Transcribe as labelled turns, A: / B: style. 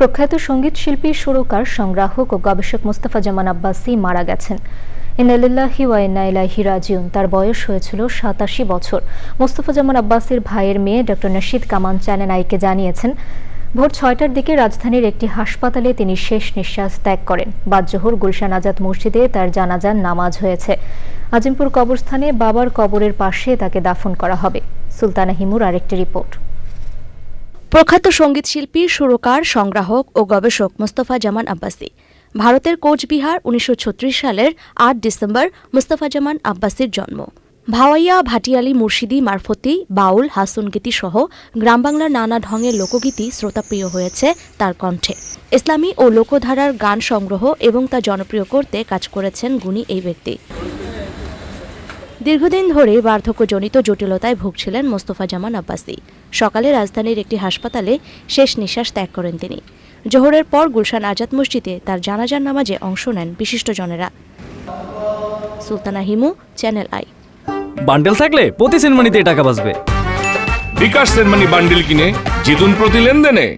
A: প্রখ্যাত সংগীত শিল্পী, সুরকার, সংগ্রাহক ও গবেষক মোস্তফা জামান আব্বাসি মারা গেছেন। ইনালিল্লাহি ওয়া রাজিউন। তার বয়স হয়েছিল সাতাশি বছর। মোস্তফা জামান আব্বাসির ভাইয়ের মেয়ে ডক্টর নাশিদ কামান চ্যানেল আইকে জানিয়েছেন, ভোর ছয়টার দিকে রাজধানীর একটি হাসপাতালে তিনি শেষ নিঃশ্বাস ত্যাগ করেন। বাদজোহর, গুলশান আজাদ মসজিদে তার জানাজার নামাজ হয়েছে। আজিমপুর কবরস্থানে বাবার কবরের পাশে তাকে দাফন করা হবে। সুলতানা হিমুর আরেকটি রিপোর্ট।
B: প্রখ্যাত সংগীত শিল্পী, সুরকার, সংগ্রাহক ও গবেষক মোস্তফা জামান আব্বাসি। ভারতের কোচবিহার উনিশশো ছত্রিশ সালের আট ডিসেম্বর মোস্তফা জামান আব্বাসির জন্ম। ভাওয়াইয়া, ভাটিয়ালি, মুর্শিদি, মারফতি, বাউল, হাসনগীতি সহ গ্রাম বাংলার নানা ঢঙের লোকগীতি শ্রোতাপ্রিয় হয়েছে তার কণ্ঠে। ইসলামী ও লোকধারার গান সংগ্রহ এবং তা জনপ্রিয় করতে কাজ করেছেন গুণী এই ব্যক্তি। দীর্ঘদিন ধরে বার্ধক্যজনিত জটিলতায় ভুগছিলেন মোস্তফা জামান আব্বাসি। সকালে রাজধানীর একটি হাসপাতালে শেষ নিঃশ্বাস ত্যাগ করেন তিনি। জোহরের পর গুলশান আজাদ মসজিদে তার জানাজার নামাজে অংশ নেন বিশিষ্টজনেরা। Sultana Himu channel I.
C: Bundle থাকলে প্রতি সেনমানিতে টাকা বাঁচবে।
D: বিকাশ সেনমানি বান্ডিল কিনে জিতুন প্রতি লেনদেনে।